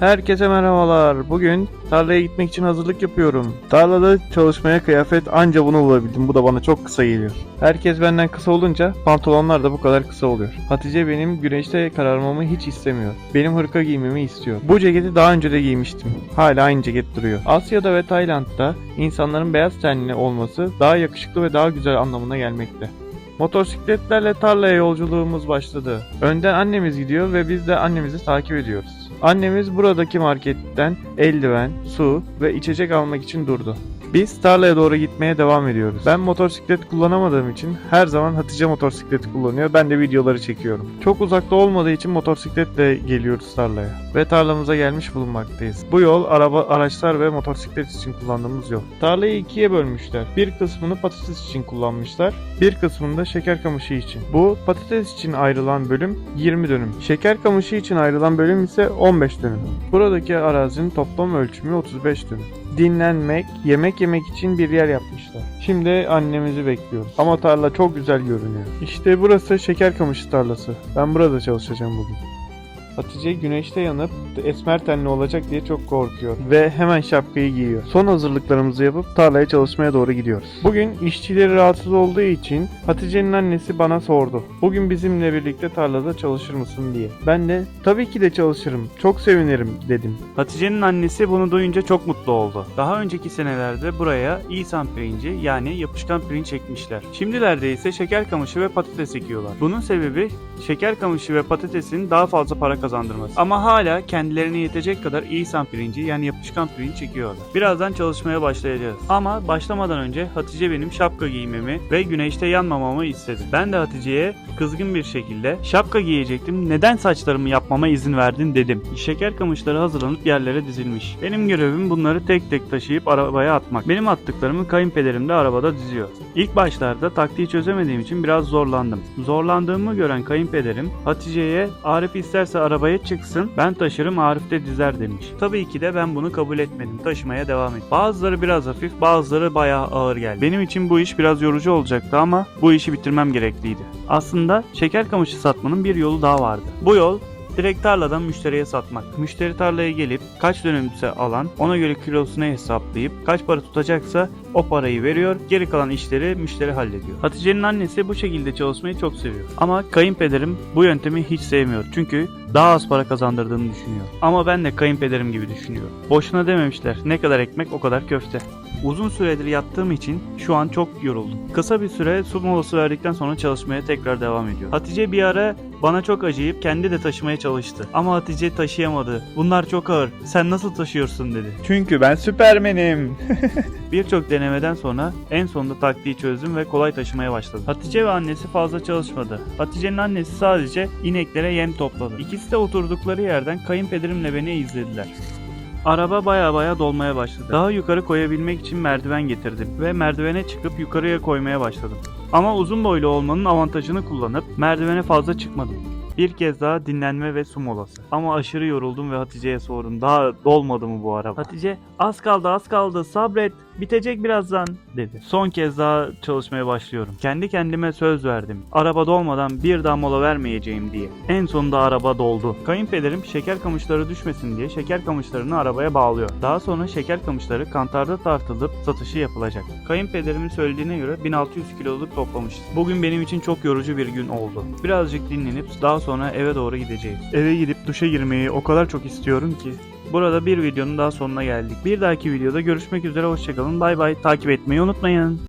Herkese merhabalar. Bugün tarlaya gitmek için hazırlık yapıyorum. Tarlada çalışmaya kıyafet anca bunu bulabildim. Bu da bana çok kısa geliyor. Herkes benden kısa olunca pantolonlar da bu kadar kısa oluyor. Hatice benim güneşte kararmamı hiç istemiyor. Benim hırka giymemi istiyor. Bu ceketi daha önce de giymiştim. Hala aynı ceket duruyor. Asya'da ve Tayland'da insanların beyaz tenli olması daha yakışıklı ve daha güzel anlamına gelmekte. Motosikletlerle tarlaya yolculuğumuz başladı. Önden annemiz gidiyor ve biz de annemizi takip ediyoruz. Annemiz buradaki marketten eldiven, su ve içecek almak için durdu. Biz tarlaya doğru gitmeye devam ediyoruz. Ben motosiklet kullanamadığım için her zaman Hatice motosikleti kullanıyor. Ben de videoları çekiyorum. Çok uzakta olmadığı için motosikletle geliyoruz tarlaya. Ve tarlamıza gelmiş bulunmaktayız. Bu yol araba, araçlar ve motosiklet için kullandığımız yol. Tarlayı ikiye bölmüşler. Bir kısmını patates için kullanmışlar. Bir kısmını da şeker kamışı için. Bu patates için ayrılan bölüm 20 dönüm. Şeker kamışı için ayrılan bölüm ise 15 dönüm. Buradaki arazinin toplam ölçümü 35 dönüm dinlenmek, yemek yemek için bir yer yapmışlar. Şimdi annemizi bekliyoruz. Ama tarla çok güzel görünüyor. İşte burası şeker kamışı tarlası. Ben burada çalışacağım bugün. Hatice güneşte yanıp esmer tenli olacak diye çok korkuyor ve hemen şapkayı giyiyor. Son hazırlıklarımızı yapıp tarlaya çalışmaya doğru gidiyoruz. Bugün işçileri rahatsız olduğu için Hatice'nin annesi bana sordu. Bugün bizimle birlikte tarlada çalışır mısın diye. Ben de tabii ki de çalışırım. Çok sevinirim dedim. Hatice'nin annesi bunu duyunca çok mutlu oldu. Daha önceki senelerde buraya İsan pirinci yani yapışkan pirinç ekmişler. Şimdilerde ise şeker kamışı ve patates ekiyorlar. Bunun sebebi şeker kamışı ve patatesin daha fazla para kazandırması. Ama hala kendilerine yetecek kadar İsan pirinci yani yapışkan pirinç çekiyorlar. Birazdan çalışmaya başlayacağız. Ama başlamadan önce Hatice benim şapka giymemi ve güneşte yanmamamı istedi. Ben de Hatice'ye kızgın bir şekilde şapka giyecektim. Neden saçlarımı yapmama izin verdin dedim. Şeker kamışları hazırlanıp yerlere dizilmiş. Benim görevim bunları tek tek taşıyıp arabaya atmak. Benim attıklarımı kayınpederim de arabada diziyor. İlk başlarda taktiği çözemediğim için biraz zorlandım. Zorlandığımı gören kayınpederim Hatice'ye Arif isterse arabaya çıksın ben taşırım Arif de dizer demiş. Tabii ki de ben bunu kabul etmedim. Taşımaya devam ettim. Bazıları biraz hafif bazıları bayağı ağır geldi. Benim için bu iş biraz yorucu olacaktı ama bu işi bitirmem gerekliydi. Aslında şeker kamışı satmanın bir yolu daha vardı. Bu yol direkt tarladan müşteriye satmak. Müşteri tarlaya gelip kaç dönümse alan ona göre kilosunu hesaplayıp kaç para tutacaksa o parayı veriyor. Geri kalan işleri müşteri hallediyor. Hatice'nin annesi bu şekilde çalışmayı çok seviyor. Ama kayınpederim bu yöntemi hiç sevmiyor. Çünkü daha az para kazandırdığını düşünüyor. Ama ben de kayınpederim gibi düşünüyorum. Boşuna dememişler. Ne kadar ekmek o kadar köfte. Uzun süredir yattığım için şu an çok yoruldum. Kısa bir süre su molası verdikten sonra çalışmaya tekrar devam ediyor. Hatice bir ara bana çok acıyıp kendi de taşımaya çalıştı. Ama Hatice taşıyamadı. Bunlar çok ağır. Sen nasıl taşıyorsun dedi. Çünkü ben süpermenim. Birçok denemeden sonra en sonunda taktiği çözdüm ve kolay taşımaya başladım. Hatice ve annesi fazla çalışmadı. Hatice'nin annesi sadece ineklere yem topladı. İkisi de oturdukları yerden kayınpederimle beni izlediler. Araba baya baya dolmaya başladı. Daha yukarı koyabilmek için merdiven getirdim ve merdivene çıkıp yukarıya koymaya başladım. Ama uzun boylu olmanın avantajını kullanıp merdivene fazla çıkmadım. Bir kez daha dinlenme ve su molası. Ama aşırı yoruldum ve Hatice'ye sordum. Daha dolmadı mı bu araba? Hatice az kaldı az kaldı sabret bitecek birazdan dedi. Son kez daha çalışmaya başlıyorum. Kendi kendime söz verdim. Araba dolmadan bir daha mola vermeyeceğim diye. En sonunda araba doldu. Kayınpederim şeker kamışları düşmesin diye şeker kamışlarını arabaya bağlıyor. Daha sonra şeker kamışları kantarda tartılıp satışı yapılacak. Kayınpederimin söylediğine göre 1600 kiloluk toplamışız. Bugün benim için çok yorucu bir gün oldu. Birazcık dinlenip daha sonra eve doğru gideceğiz. Eve gidip duşa girmeyi o kadar çok istiyorum ki. Burada bir videonun daha sonuna geldik. Bir dahaki videoda görüşmek üzere hoşçakalın. Bay bay. Takip etmeyi unutmayın.